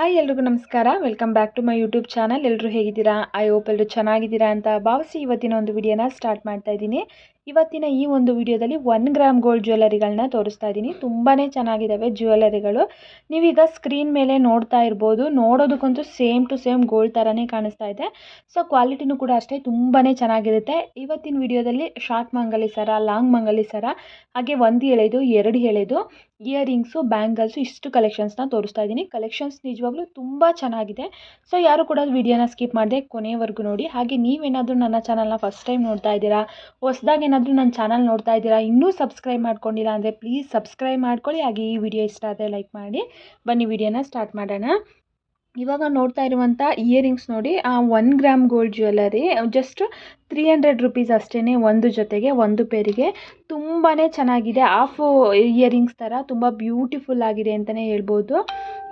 Hi ಎಲ್ರಿಗೂ ನಮಸ್ಕಾರ. Welcome back to my YouTube channel ಎಲ್ಲರೂ ಹೇಗಿದ್ದೀರಾ? ಐ ಹೋಪ್ ಎಲ್ಲರೂ ಚೆನ್ನಾಗಿದ್ದೀರಾ ಅಂತ ಭಾವಿಸಿ ಇವತ್ತಿನ ಒಂದು ವಿಡಿಯೋನ ಸ್ಟಾರ್ಟ್ ಮಾಡ್ತಾ ಇದ್ದೀನಿ. ಇವತ್ತಿನ ಈ ಒಂದು ವಿಡಿಯೋದಲ್ಲಿ ಒನ್ ಗ್ರಾಮ್ ಗೋಲ್ಡ್ ಜ್ಯುವೆಲರಿಗಳನ್ನ ತೋರಿಸ್ತಾ ಇದ್ದೀನಿ ತುಂಬಾ ಚೆನ್ನಾಗಿದ್ದಾವೆ ಜ್ಯುವೆಲರಿಗಳು ನೀವೀಗ ಸ್ಕ್ರೀನ್ ಮೇಲೆ ನೋಡ್ತಾ ಇರ್ಬೋದು. ನೋಡೋದಕ್ಕಂತೂ ಸೇಮ್ ಟು ಸೇಮ್ ಗೋಲ್ಡ್ ಥರನೇ ಕಾಣಿಸ್ತಾ ಇದೆ. ಸೊ ಕ್ವಾಲಿಟಿನೂ ಕೂಡ ಅಷ್ಟೇ ತುಂಬಾ ಚೆನ್ನಾಗಿರುತ್ತೆ. ಇವತ್ತಿನ ವಿಡಿಯೋದಲ್ಲಿ ಶಾರ್ಟ್ ಮಂಗಲಿ ಸರ ಲಾಂಗ್ ಮಂಗಲಿ ಸರ, ಹಾಗೆ ಒಂದು ಎಳೆದು, ಎರಡು ಎಳೆದು ಇಯರಿಂಗ್ಸು ಬ್ಯಾಂಗಲ್ಸು ಇಷ್ಟು ಕಲೆಕ್ಷನ್ಸ್ನ ತೋರಿಸ್ತಾ ಇದ್ದೀನಿ ಕಲೆಕ್ಷನ್ಸ್ ನಿಜವಾಗ್ಲೂ ತುಂಬ ಚೆನ್ನಾಗಿದೆ. ಸೊ ಯಾರು ಕೂಡ ವಿಡಿಯೋನ ಸ್ಕಿಪ್ ಮಾಡದೆ ಕೊನೆವರೆಗೂ ನೋಡಿ. ಹಾಗೆ ನೀವೇನಾದರೂ ನನ್ನ ಚಾನಲ್ನ ಫಸ್ಟ್ ಟೈಮ್ ನೋಡ್ತಾ ಇದ್ದೀರಾ, ಹೊಸ್ದಾಗಿ ಏನಾದರೂ ನನ್ನ ಚಾನಲ್ ನೋಡ್ತಾ ಇದ್ದೀರಾ, ಇನ್ನೂ ಸಬ್ಸ್ಕ್ರೈಬ್ ಮಾಡ್ಕೊಂಡಿಲ್ಲ ಅಂದರೆ ಪ್ಲೀಸ್ ಸಬ್ಸ್ಕ್ರೈಬ್ ಮಾಡ್ಕೊಳ್ಳಿ. ಹಾಗೆ ಈ ವಿಡಿಯೋ ಇಷ್ಟ ಆದರೆ ಲೈಕ್ ಮಾಡಿ. ಬನ್ನಿ ವಿಡಿಯೋನ ಸ್ಟಾರ್ಟ್ ಮಾಡೋಣ. ಇವಾಗ ನೋಡ್ತಾ ಇರುವಂಥ ಇಯರಿಂಗ್ಸ್ ನೋಡಿ, ಆ one gram gold jewellery just three hundred rupees ಅಷ್ಟೇ ಒಂದು ಜೊತೆಗೆ, ಒಂದು ಪೇರಿಗೆ ತುಂಬಾ ಚೆನ್ನಾಗಿದೆ. ಆಫ್ ಇಯರಿಂಗ್ಸ್ ಥರ ತುಂಬ ಬ್ಯೂಟಿಫುಲ್ ಆಗಿದೆ ಅಂತಲೇ ಹೇಳ್ಬೋದು.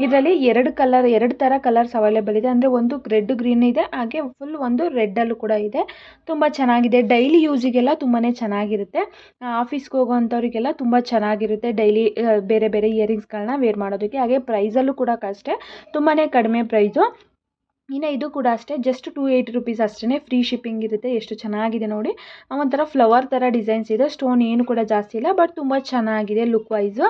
ಇದರಲ್ಲಿ ಎರಡು ಕಲರ್ ಎರಡು ಥರ ಕಲರ್ಸ್ ಅವೈಲೇಬಲ್ ಇದೆ. ಅಂದರೆ ಒಂದು ರೆಡ್ ಗ್ರೀನ್ ಇದೆ, ಹಾಗೆ ಫುಲ್ ಒಂದು ರೆಡ್ಡಲ್ಲೂ ಕೂಡ ಇದೆ. ತುಂಬ ಚೆನ್ನಾಗಿದೆ. ಡೈಲಿ ಯೂಸಿಗೆಲ್ಲ ತುಂಬಾ ಚೆನ್ನಾಗಿರುತ್ತೆ. ಆಫೀಸ್ಗೆ ಹೋಗೋವಂಥವ್ರಿಗೆಲ್ಲ ತುಂಬ ಚೆನ್ನಾಗಿರುತ್ತೆ ಡೈಲಿ ಬೇರೆ ಬೇರೆ ಇಯರಿಂಗ್ಸ್ಗಳನ್ನ ವೇರ್ ಮಾಡೋದಕ್ಕೆ. ಹಾಗೆ ಪ್ರೈಸಲ್ಲೂ ಕೂಡ ಅಷ್ಟೇ. ತುಂಬಾ ಕಡಿಮೆ ಪ್ರೈಸು ಇನ್ನು ಇದು ಕೂಡ ಅಷ್ಟೇ. ಜಸ್ಟ್ ಟೂ ಏಯ್ಟಿ ರುಪೀಸ್ ಅಷ್ಟೇ ಫ್ರೀ ಶಿಪ್ಪಿಂಗ್ ಇರುತ್ತೆ. ಎಷ್ಟು ಚೆನ್ನಾಗಿದೆ ನೋಡಿ. ಒಂಥರ ಫ್ಲವರ್ ಥರ ಡಿಸೈನ್ಸ್ ಇದೆ. ಸ್ಟೋನ್ ಏನು ಕೂಡ ಜಾಸ್ತಿ ಇಲ್ಲ ಬಟ್ ತುಂಬ ಚೆನ್ನಾಗಿದೆ ಲುಕ್ ವೈಸು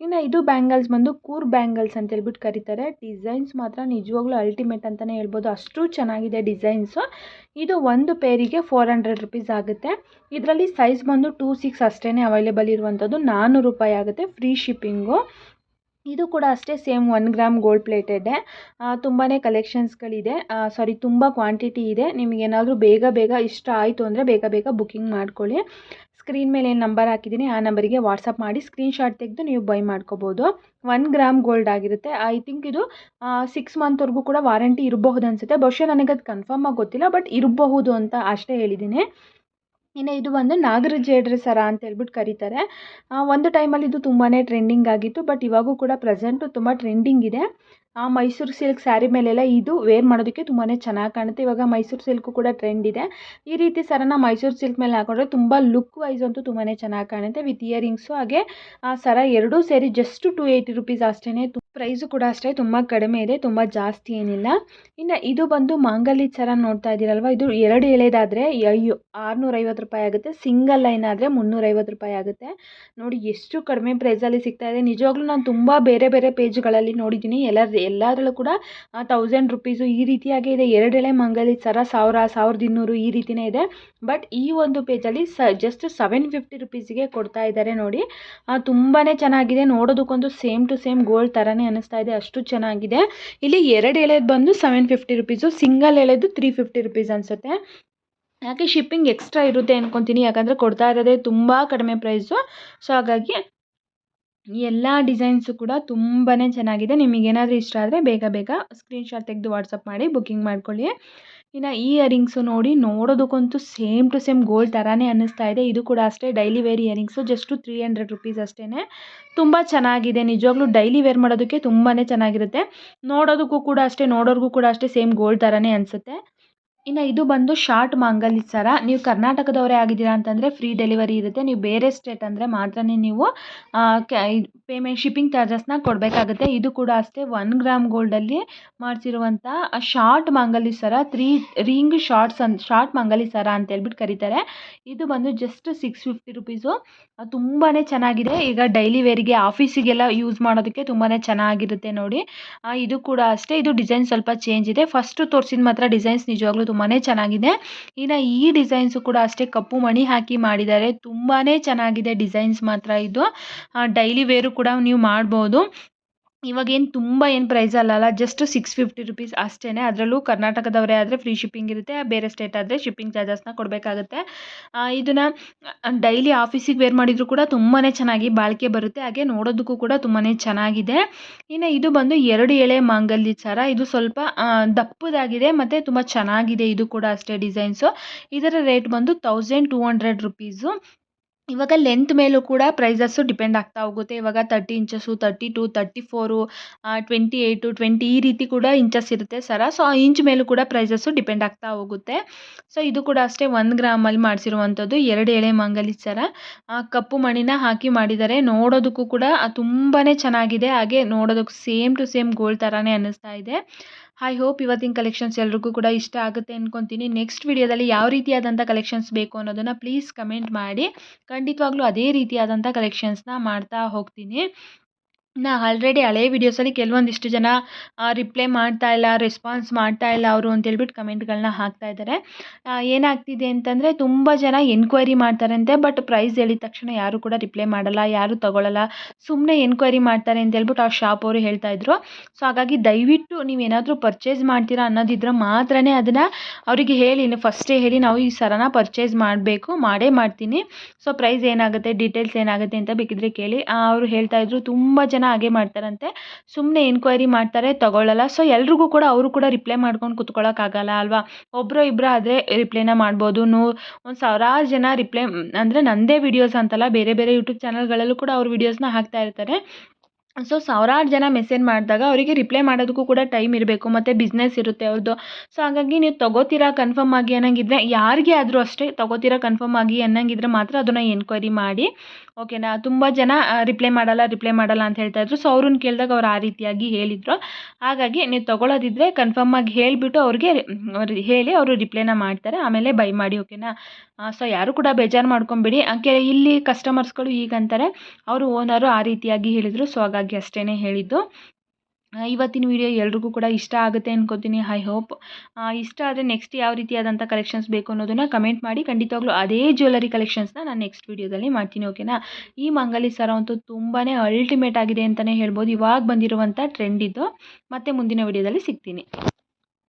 ಇನ್ನು ಇದು ಬ್ಯಾಂಗಲ್ಸ್, ಬಂದು ಕೂರ್ ಬ್ಯಾಂಗಲ್ಸ್ ಅಂತ ಹೇಳ್ಬಿಟ್ಟು ಕರೀತಾರೆ. ಡಿಸೈನ್ಸ್ ಮಾತ್ರ ನಿಜವಾಗ್ಲೂ ಅಲ್ಟಿಮೇಟ್ ಅಂತಲೇ ಹೇಳ್ಬೋದು. ಅಷ್ಟು ಚೆನ್ನಾಗಿದೆ ಡಿಸೈನ್ಸು. ಇದು ಒಂದು ಪೇರಿಗೆ ಫೋರ್ ಹಂಡ್ರೆಡ್ ರುಪೀಸ್ ಆಗುತ್ತೆ. ಇದರಲ್ಲಿ ಸೈಜ್ ಬಂದು ಟೂ ಸಿಕ್ಸ್ ಅಷ್ಟೇ ಅವೈಲೇಬಲ್ ಇರುವಂಥದ್ದು. ನಾನ್ನೂರು ರೂಪಾಯಿ ಆಗುತ್ತೆ ಫ್ರೀ ಶಿಪ್ಪಿಂಗು ಇದು ಕೂಡ ಅಷ್ಟೇ ಸೇಮ್ ಒನ್ ಗ್ರಾಮ್ ಗೋಲ್ಡ್ ಪ್ಲೇಟೆಡ್ಡೆ ತುಂಬಾ ಕಲೆಕ್ಷನ್ಸ್ಗಳಿದೆ ಸಾರಿ ತುಂಬ ಕ್ವಾಂಟಿಟಿ ಇದೆ. ನಿಮಗೇನಾದರೂ ಬೇಗ ಬೇಗ ಇಷ್ಟ ಆಯಿತು ಅಂದರೆ ಬೇಗ ಬೇಗ ಬುಕ್ಕಿಂಗ್ ಮಾಡ್ಕೊಳ್ಳಿ. ಸ್ಕ್ರೀನ್ ಮೇಲೆ ಏನು ನಂಬರ್ ಹಾಕಿದ್ದೀನಿ ಆ ನಂಬರಿಗೆ ವಾಟ್ಸಪ್ ಮಾಡಿ ಸ್ಕ್ರೀನ್ಶಾಟ್ ತೆಗೆದು ನೀವು ಬೈ ಮಾಡ್ಕೋಬೋದು. ಒನ್ ಗ್ರಾಮ್ ಗೋಲ್ಡ್ ಆಗಿರುತ್ತೆ. ಐ ಥಿಂಕ್ ಇದು ಸಿಕ್ಸ್ ಮಂತ್ವರೆಗೂ ಕೂಡ ವಾರಂಟಿ ಇರಬಹುದು ಅನಿಸುತ್ತೆ. ಬಹುಶಃ ನನಗೆ ಅದು ಕನ್ಫರ್ಮ್ ಆಗಿ ಗೊತ್ತಿಲ್ಲ ಬಟ್ ಇರಬಹುದು ಅಂತ ಅಷ್ಟೇ ಹೇಳಿದ್ದೀನಿ ಇನ್ನು ಇದು ಒಂದು ನಾಗರ ಜೇಡ್ರ ಸರ ಅಂತ ಹೇಳ್ಬಿಟ್ಟು ಕರೀತಾರೆ. ಒಂದು ಟೈಮಲ್ಲಿ ಇದು ತುಂಬಾ ಟ್ರೆಂಡಿಂಗ್ ಆಗಿತ್ತು ಬಟ್ ಇವಾಗೂ ಕೂಡ ಪ್ರೆಸೆಂಟು ತುಂಬ ಟ್ರೆಂಡಿಂಗ್ ಇದೆ. ಆ ಮೈಸೂರು ಸಿಲ್ಕ್ ಸ್ಯಾರಿ ಮೇಲೆಲ್ಲ ಇದು ವೇರ್ ಮಾಡೋದಕ್ಕೆ ತುಂಬಾ ಚೆನ್ನಾಗಿ ಕಾಣುತ್ತೆ. ಇವಾಗ ಮೈಸೂರು ಸಿಲ್ಕು ಕೂಡ ಟ್ರೆಂಡ್ ಇದೆ. ಈ ರೀತಿ ಸರನ ಮೈಸೂರು ಸಿಲ್ಕ್ ಮೇಲೆ ಹಾಕೊಂಡ್ರೆ ತುಂಬ ಲುಕ್ ವೈಸ್ ಅಂತೂ ತುಂಬಾ ಚೆನ್ನಾಗಿ ಕಾಣುತ್ತೆ. ವಿತ್ ಇಯರಿಂಗ್ಸು ಹಾಗೆ, ಆ ಸರ ಎರಡೂ ಸೇರಿ ಜಸ್ಟ್ ಟು ಏಯ್ಟಿ ರುಪೀಸ್ ಅಷ್ಟೇ ಪ್ರೈಸು ಕೂಡ ಅಷ್ಟೇ, ತುಂಬ ಕಡಿಮೆ ಇದೆ, ತುಂಬ ಜಾಸ್ತಿ ಏನಿಲ್ಲ. ಇನ್ನು ಇದು ಬಂದು ಮಾಂಗಲ್ಯ ಸರ ನೋಡ್ತಾ ಇದ್ದೀರಲ್ವ? ಇದು ಎರಡು ಎಳೆದಾದರೆ ಅಯ್ಯೋ, ಆರುನೂರೈವತ್ತು ರೂಪಾಯಿ ಆಗುತ್ತೆ. ಸಿಂಗಲ್ ಲೈನ್ ಆದರೆ ಮುನ್ನೂರೈವತ್ತು ರೂಪಾಯಿ ಆಗುತ್ತೆ. ನೋಡಿ, ಎಷ್ಟು ಕಡಿಮೆ ಪ್ರೈಸಲ್ಲಿ ಸಿಗ್ತಾ ಇದೆ. ನಿಜವಾಗ್ಲೂ ನಾನು ತುಂಬ ಬೇರೆ ಬೇರೆ ಪೇಜ್ಗಳಲ್ಲಿ ನೋಡಿದ್ದೀನಿ. ಎಲ್ಲ ಎಲ್ಲದರಲ್ಲೂ ಕೂಡ ತೌಸಂಡ್ ರುಪೀಸು ಈ ರೀತಿಯಾಗೇ ಇದೆ. ಎರಡು ಎಳೆ ಮಂಗಲಿ ಸರ ಸಾವಿರ, ಸಾವಿರದ ಇನ್ನೂರು ಈ ರೀತಿಯೇ ಇದೆ. ಬಟ್ ಈ ಒಂದು ಪೇಜಲ್ಲಿ ಸ ಜಸ್ಟ್ ಸೆವೆನ್ ಫಿಫ್ಟಿ ರುಪೀಸಿಗೆ ಕೊಡ್ತಾ ಇದ್ದಾರೆ ನೋಡಿ. ತುಂಬಾ ಚೆನ್ನಾಗಿದೆ. ನೋಡೋದಕ್ಕೊಂದು ಸೇಮ್ ಟು ಸೇಮ್ ಗೋಲ್ಡ್ ಥರನೇ ಅನಿಸ್ತಾ ಇದೆ. ಅಷ್ಟು ಚೆನ್ನಾಗಿದೆ. ಇಲ್ಲಿ ಎರಡು ಎಳೆದು ಬಂದು ಸೆವೆನ್ ಫಿಫ್ಟಿ ರುಪೀಸು ಸಿಂಗಲ್ ಎಳೆದು ತ್ರೀ ಫಿಫ್ಟಿ ರುಪೀಸ್ ಅನಿಸುತ್ತೆ. ಯಾಕೆ ಶಿಪ್ಪಿಂಗ್ ಎಕ್ಸ್ಟ್ರಾ ಇರುತ್ತೆ ಅನ್ಕೊತೀನಿ. ಯಾಕಂದರೆ ಕೊಡ್ತಾ ಇರೋದೇ ತುಂಬ ಕಡಿಮೆ ಪ್ರೈಸು ಸೊ ಹಾಗಾಗಿ ಎಲ್ಲ ಡಿಸೈನ್ಸು ಕೂಡ ತುಂಬಾ ಚೆನ್ನಾಗಿದೆ. ನಿಮಗೇನಾದರೂ ಇಷ್ಟ ಆದರೆ ಬೇಗ ಬೇಗ ಸ್ಕ್ರೀನ್ಶಾಟ್ ತೆಗೆದು ವಾಟ್ಸಪ್ ಮಾಡಿ ಬುಕ್ಕಿಂಗ್ ಮಾಡ್ಕೊಳ್ಳಿ. ಇನ್ನು ಈ ಇಯರಿಂಗ್ಸು ನೋಡಿ ನೋಡೋದಕ್ಕಂತೂ ಸೇಮ್ ಟು ಸೇಮ್ ಗೋಲ್ಡ್ ಥರನೇ ಅನ್ನಿಸ್ತಾ ಇದೆ. ಇದು ಕೂಡ ಅಷ್ಟೇ daily wear earrings just three hundred rupees ಅಷ್ಟೇ ತುಂಬ ಚೆನ್ನಾಗಿದೆ. ನಿಜವಾಗ್ಲೂ ಡೈಲಿ ವೇರ್ ಮಾಡೋದಕ್ಕೆ ತುಂಬಾ ಚೆನ್ನಾಗಿರುತ್ತೆ. ನೋಡೋದಕ್ಕೂ ಕೂಡ ಅಷ್ಟೇ, ನೋಡೋರಿಗೂ ಕೂಡ ಅಷ್ಟೇ ಸೇಮ್ ಗೋಲ್ಡ್ ಥರನೇ ಅನಿಸುತ್ತೆ. ಇನ್ನು ಇದು ಬಂದು ಶಾರ್ಟ್ ಮಾಂಗಲ್ಯ ಸರ. ನೀವು ಕರ್ನಾಟಕದವರೇ ಆಗಿದ್ದೀರಾ ಅಂತಂದರೆ ಫ್ರೀ ಡೆಲಿವರಿ ಇರುತ್ತೆ. ನೀವು ಬೇರೆ ಸ್ಟೇಟ್ ಅಂದರೆ ಮಾತ್ರನೇ ನೀವು ಪೇಮೆಂಟ್ ಶಿಪ್ಪಿಂಗ್ ಚಾರ್ಜಸ್ನ ಕೊಡಬೇಕಾಗುತ್ತೆ. ಇದು ಕೂಡ ಅಷ್ಟೇ ಒನ್ ಗ್ರಾಮ್ ಗೋಲ್ಡಲ್ಲಿ ಮಾಡಿಸಿರುವಂಥ ಶಾರ್ಟ್ ಮಾಂಗಲ್ಯ ಸರ. ತ್ರೀ, ರಿಂಗ್ ಶಾರ್ಟ್ಸ್ ಅಂತ ಶಾರ್ಟ್ ಮಾಂಗಲ್ಯ ಸರ ಅಂತ ಹೇಳ್ಬಿಟ್ಟು ಕರೀತಾರೆ. ಇದು ಬಂದು ಜಸ್ಟ್ ಸಿಕ್ಸ್ ಫಿಫ್ಟಿ ರುಪೀಸು ತುಂಬಾ ಚೆನ್ನಾಗಿದೆ. ಈಗ ಡೈಲಿ ವೇರಿಗೆ ಆಫೀಸಿಗೆಲ್ಲ ಯೂಸ್ ಮಾಡೋದಕ್ಕೆ ತುಂಬಾ ಚೆನ್ನಾಗಿರುತ್ತೆ ನೋಡಿ. ಇದು ಕೂಡ ಅಷ್ಟೇ. ಇದು ಡಿಸೈನ್ ಸ್ವಲ್ಪ ಚೇಂಜ್ ಇದೆ. ಫಸ್ಟು ತೋರಿಸಿದ ಮಾತ್ರ ಡಿಸೈನ್ಸ್ ನಿಜವಾಗ್ಲೂ ತುಂಬಾ ಚೆನ್ನಾಗಿದೆ. ಇನ್ನು ಈ ಡಿಸೈನ್ಸು ಕೂಡ ಅಷ್ಟೇ ಕಪ್ಪು ಮಣಿ ಹಾಕಿ ಮಾಡಿದ್ದಾರೆ. ತುಂಬಾನೇ ಚೆನ್ನಾಗಿದೆ ಡಿಸೈನ್ಸ್ ಮಾತ್ರ ಇದು. ಡೈಲಿ ವೇರು ಕೂಡ ನೀವು ಮಾಡ್ಬೋದು. ಇವಾಗೇನು ತುಂಬ ಏನು ಪ್ರೈಸ್ ಅಲ್ಲಲ್ಲ ಜಸ್ಟ್ ಸಿಕ್ಸ್ ಫಿಫ್ಟಿ ರುಪೀಸ್ ಅಷ್ಟೇ ಅದರಲ್ಲೂ ಕರ್ನಾಟಕದವರೇ ಆದರೆ ಫ್ರೀ ಶಿಪ್ಪಿಂಗ್ ಇರುತ್ತೆ, ಬೇರೆ ಸ್ಟೇಟ್ ಆದರೆ ಶಿಪ್ಪಿಂಗ್ ಚಾರ್ಜಸ್ನ ಕೊಡಬೇಕಾಗುತ್ತೆ. ಇದನ್ನು ಡೈಲಿ ಆಫೀಸಿಗೆ ವೇರ್ ಮಾಡಿದರೂ ಕೂಡ ತುಂಬಾ ಚೆನ್ನಾಗಿ ಬಾಳಿಕೆ ಬರುತ್ತೆ. ಹಾಗೆ ನೋಡೋದಕ್ಕೂ ಕೂಡ ತುಂಬಾ ಚೆನ್ನಾಗಿದೆ. ಇನ್ನು ಇದು ಬಂದು ಎರಡು ಎಳೆ ಮಾಂಗಲ್ಯ ಸರ ಇದು ಸ್ವಲ್ಪ ದಪ್ಪದಾಗಿದೆ, ಮತ್ತು ತುಂಬ ಚೆನ್ನಾಗಿದೆ ಇದು ಕೂಡ ಅಷ್ಟೇ ಡಿಸೈನ್ಸು ಇದರ ರೇಟ್ ಬಂದು ತೌಸಂಡ್ ಟೂ ಹಂಡ್ರೆಡ್ ರುಪೀಸು ಇವಾಗ ಲೆಂತ್ ಮೇಲೂ ಕೂಡ ಪ್ರೈಸಸ್ಸು ಡಿಪೆಂಡ್ ಆಗ್ತಾ ಹೋಗುತ್ತೆ. ಇವಾಗ thirty inches thirty two thirty four twenty eight twenty ಈ ರೀತಿ ಕೂಡ ಇಂಚಸ್ ಇರುತ್ತೆ ಸರ. ಸೊ ಆ ಇಂಚ್ ಮೇಲೂ ಕೂಡ ಪ್ರೈಸಸ್ಸು ಡಿಪೆಂಡ್ ಆಗ್ತಾ ಹೋಗುತ್ತೆ. ಸೊ ಇದು ಕೂಡ ಅಷ್ಟೇ ಒಂದು ಗ್ರಾಮಲ್ಲಿ ಮಾಡಿಸಿರುವಂಥದ್ದು. ಎರಡು ಎಳೆ ಮಂಗಲಿ ಸರ. ಕಪ್ಪು ಮಣ್ಣಿನ ಹಾಕಿ ಮಾಡಿದ್ದಾರೆ ನೋಡೋದಕ್ಕೂ ಕೂಡ ತುಂಬಾ ಚೆನ್ನಾಗಿದೆ. ಹಾಗೆ ನೋಡೋದಕ್ಕೆ ಸೇಮ್ ಟು ಸೇಮ್ ಗೋಲ್ಡ್ ಥರನೇ ಅನ್ನಿಸ್ತಾ ಇದೆ. ಐ ಹೋಪ್ ಇವತ್ತಿನ ಕಲೆಕ್ಷನ್ಸ್ ಎಲ್ರಿಗೂ ಕೂಡ ಇಷ್ಟ ಆಗುತ್ತೆ ಅಂದ್ಕೊತೀನಿ ನೆಕ್ಸ್ಟ್ ವಿಡಿಯೋದಲ್ಲಿ ಯಾವ ರೀತಿಯಾದಂಥ ಕಲೆಕ್ಷನ್ಸ್ ಬೇಕು ಅನ್ನೋದನ್ನು ಪ್ಲೀಸ್ ಕಮೆಂಟ್ ಮಾಡಿ. ಖಂಡಿತವಾಗ್ಲೂ ಅದೇ ರೀತಿಯಾದಂಥ ಕಲೆಕ್ಷನ್ಸ್ನ ಮಾಡ್ತಾ ಹೋಗ್ತೀನಿ. ನಾ ಆಲ್ರೆಡಿ ಹಳೆ ವೀಡಿಯೋಸಲ್ಲಿ ಕೆಲವೊಂದಿಷ್ಟು ಜನ ರಿಪ್ಲೈ ಮಾಡ್ತಾ ಇಲ್ಲ ರೆಸ್ಪಾನ್ಸ್ ಮಾಡ್ತಾ ಇಲ್ಲ ಅವರು ಅಂತೇಳ್ಬಿಟ್ಟು ಕಮೆಂಟ್ಗಳನ್ನ ಹಾಕ್ತಾ ಇದ್ದಾರೆ ಏನಾಗ್ತಿದೆ ಅಂತಂದರೆ ತುಂಬ ಜನ ಎನ್ಕ್ವೈರಿ ಮಾಡ್ತಾರಂತೆ ಬಟ್ ಪ್ರೈಸ್ ಹೇಳಿದ ತಕ್ಷಣ ಯಾರು ಕೂಡ ರಿಪ್ಲೈ ಮಾಡಲ್ಲ, ಯಾರು ತಗೊಳ್ಳಲ್ಲ ಸುಮ್ಮನೆ ಎನ್ಕ್ವೈರಿ ಮಾಡ್ತಾರೆ ಅಂತ ಹೇಳ್ಬಿಟ್ಟು ಆ ಶಾಪ್ ಅವರು ಹೇಳ್ತಾ ಇದ್ರು. ಸೊ ಹಾಗಾಗಿ ದಯವಿಟ್ಟು ನೀವೇನಾದರೂ ಪರ್ಚೇಸ್ ಮಾಡ್ತೀರಾ ಅನ್ನೋದಿದ್ರೆ ಮಾತ್ರನೇ ಅದನ್ನು ಅವರಿಗೆ ಹೇಳಿ ಫಸ್ಟೇ ಹೇಳಿ ನಾವು ಈ ಸರನ ಪರ್ಚೇಸ್ ಮಾಡಬೇಕು, ಮಾಡೇ ಮಾಡ್ತೀನಿ. ಸೊ ಪ್ರೈಸ್ ಏನಾಗುತ್ತೆ ಡೀಟೇಲ್ಸ್ ಏನಾಗುತ್ತೆ ಅಂತ ಬೇಕಿದ್ರೆ ಕೇಳಿ. ಅವರು ಹೇಳ್ತಾ ಇದ್ರು, ತುಂಬ ಜನ ಹಾಗೆ ಮಾಡ್ತಾರಂತೆ. ಸುಮ್ಮನೆ ಎನ್ಕ್ವೈರಿ ಮಾಡ್ತಾರೆ, ತಗೊಳ್ಳಲ್ಲ. ಸೊ ಎಲ್ರಿಗೂ ಕೂಡ ಅವರು ಕೂಡ ರಿಪ್ಲೈ ಮಾಡ್ಕೊಂಡು ಕುತ್ಕೊಳ್ಳೋಕ್ಕಾಗಲ್ಲ ಅಲ್ವಾ? ಒಬ್ಬರು ಇಬ್ಬರು ಆದರೆ ರಿಪ್ಲೈನ ಮಾಡ್ಬೋದು. ನೂ, ಒಂದು ಸಾವಿರಾರು ಜನ ರಿಪ್ಲೈ ಅಂದರೆ ನನ್ನದೇ ವಿಡಿಯೋಸ್ ಅಂತಲ್ಲ, ಬೇರೆ ಬೇರೆ ಯೂಟ್ಯೂಬ್ ಚಾನಲ್ಗಳಲ್ಲೂ ಕೂಡ ಅವ್ರ ವೀಡಿಯೋಸ್ನ ಹಾಕ್ತಾ ಇರ್ತಾರೆ. ಸೊ ಸಾವಿರಾರು ಜನ ಮೆಸೇಜ್ ಮಾಡಿದಾಗ ಅವರಿಗೆ ರಿಪ್ಲೈ ಮಾಡೋದಕ್ಕೂ ಕೂಡ ಟೈಮ್ ಇರಬೇಕು, ಮತ್ತು ಬಿಸ್ನೆಸ್ ಇರುತ್ತೆ ಅವ್ರದ್ದು ಸೊ ಹಾಗಾಗಿ ನೀವು ತೊಗೋತೀರಾ ಕನ್ಫರ್ಮ್ ಆಗಿ ಅನ್ನಂಗಿದ್ರೆ, ಯಾರಿಗೆ ಆದರೂ ಅಷ್ಟೇ ತೊಗೋತೀರಾ ಕನ್ಫರ್ಮ್ ಆಗಿ ಅನ್ನಂಗಿದ್ರೆ ಮಾತ್ರ ಅದನ್ನು ಎನ್ಕ್ವೈರಿ ಮಾಡಿ. ಓಕೆನಾ? ತುಂಬ ಜನ ರಿಪ್ಲೈ ಮಾಡಲ್ಲ ರಿಪ್ಲೈ ಮಾಡಲ್ಲ ಅಂತ ಹೇಳ್ತಾ ಇದ್ರು. ಸೊ ಅವ್ರನ್ನ ಕೇಳಿದಾಗ ಅವ್ರು ಆ ರೀತಿಯಾಗಿ ಹೇಳಿದರು. ಹಾಗಾಗಿ ನೀವು ತಗೊಳ್ಳೋದಿದ್ರೆ ಕನ್ಫರ್ಮ್ ಆಗಿ ಹೇಳಿಬಿಟ್ಟು ಅವ್ರಿಗೆ ಹೇಳಿ ಅವರು ರಿಪ್ಲೈನ ಮಾಡ್ತಾರೆ. ಆಮೇಲೆ ಬೈ ಮಾಡಿ, ಓಕೆನಾ? ಸೊ ಯಾರು ಕೂಡ ಬೇಜಾರು ಮಾಡ್ಕೊಂಬಿಡಿ. ಅಂಕೆ ಇಲ್ಲಿ ಕಸ್ಟಮರ್ಸ್ಗಳು ಹೀಗಂತಾರೆ. ಅವರು ಓನರು ಆ ರೀತಿಯಾಗಿ ಹೇಳಿದರು. ಸೊ ಹಾಗಾಗಿ ಅಷ್ಟೇ ಹೇಳಿದ್ದು. ಇವತ್ತಿನ ವಿಡಿಯೋ ಎಲ್ರಿಗೂ ಕೂಡ ಇಷ್ಟ ಆಗುತ್ತೆ ಅನ್ಕೋತೀನಿ ಐ ಹೋಪ್ ಇಷ್ಟ ಆದರೆ ನೆಕ್ಸ್ಟ್ ಯಾವ ರೀತಿಯಾದಂಥ ಕಲೆಕ್ಷನ್ಸ್ ಬೇಕು ಅನ್ನೋದನ್ನು ಕಮೆಂಟ್ ಮಾಡಿ, ಖಂಡಿತವಾಗ್ಲೂ ಅದೇ ಜ್ಯುವೆಲ್ಲರಿ ಕಲೆಕ್ಷನ್ಸ್ನ ನಾನು ನೆಕ್ಸ್ಟ್ ವೀಡಿಯೋದಲ್ಲಿ ಮಾಡ್ತೀನಿ ಓಕೆನಾ ಈ ಮಂಗಲಿ ಸರ ಅಂತೂ ತುಂಬಾ ಅಲ್ಟಿಮೇಟ್ ಆಗಿದೆ ಅಂತಲೇ ಹೇಳ್ಬೋದು. ಇವಾಗ ಬಂದಿರುವಂಥ ಟ್ರೆಂಡ್ ಇದು. ಮತ್ತೆ ಮುಂದಿನ ವಿಡಿಯೋದಲ್ಲಿ ಸಿಗ್ತೀನಿ.